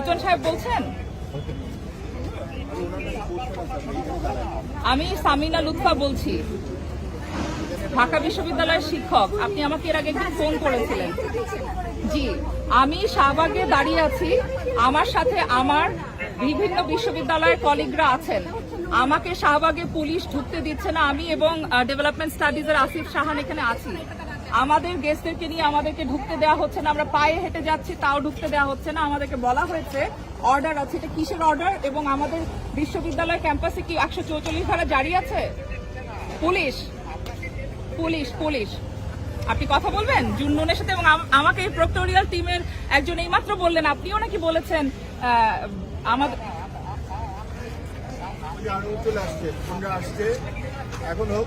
লিটন সাহেব বলছেন? আমি সামিনা লুৎফা বলছি, ঢাকা বিশ্ববিদ্যালয়ের শিক্ষক। আপনি আমাকে এর আগে একদিন ফোন করেছিলেন। জি, আমি শাহবাগে দাঁড়িয়ে আছি। আমার সাথে আমার বিভিন্ন বিশ্ববিদ্যালয়ের কলিগরা আছেন। আমাকে শাহবাগে পুলিশ ঢুকতে দিচ্ছে না। আমি এবং ডেভেলপমেন্ট স্টাডিজের আসিফ সাহান এখানে আছি। আমাদের গেস্টদেরকে নিয়ে আমাদেরকে ঢুকতে দেওয়া হচ্ছে না, আমরা পায়ে হেঁটে যাচ্ছি, তাও ঢুকতে দেওয়া হচ্ছে না। আমাদেরকে বলা হয়েছে অর্ডার আছে, এটা কিসের অর্ডার এবং আমাদের বিশ্ববিদ্যালয় ক্যাম্পাসে কি একশো চৌচল্লিশ ধারা জারি আছে? পুলিশ। Police police. আপনি কথা বলবেন? জুন্নুনের সাথে এবং আমাকে এই প্রক্টোরিয়াল টিমের একজন এইমাত্র বললেন, আপনিও নাকি বলেছেন আমাদের আসছে। এখন হোক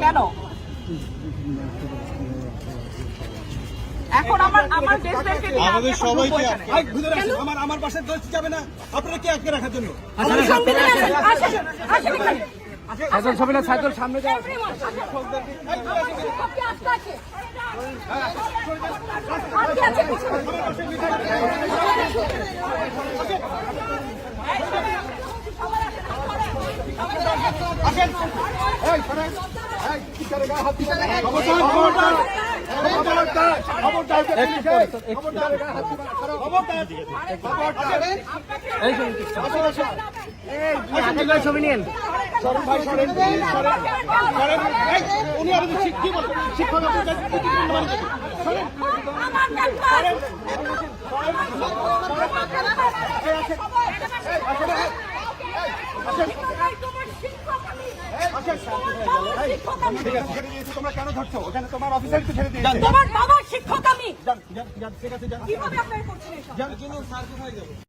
কেন এখন আমার আমার দেশদেরকে আমাদের সবাইকে ভাই, ভিতরে আসুন। আমার আমার পাশে দোষ যাবে না আপনারা কে আটকে রাখার জন্য সাইদুল সবিনা সাইদুল সামনে যাও ছবি নিন উনি আমাদের শিক্ষক শিক্ষক আপনার কাছে প্রতিদিন বাড়ি যাবে। ঠিক আছে ছেড়ে দিয়েছি তোমরা কেন ধরছো? ওখানে তোমার অফিসারকে ছেড়ে দিয়েছে তোমার বাবার শিক্ষক আমি। যান, যান, যান, ঠিক আছে কীভাবে আপনারা করছেন এসব?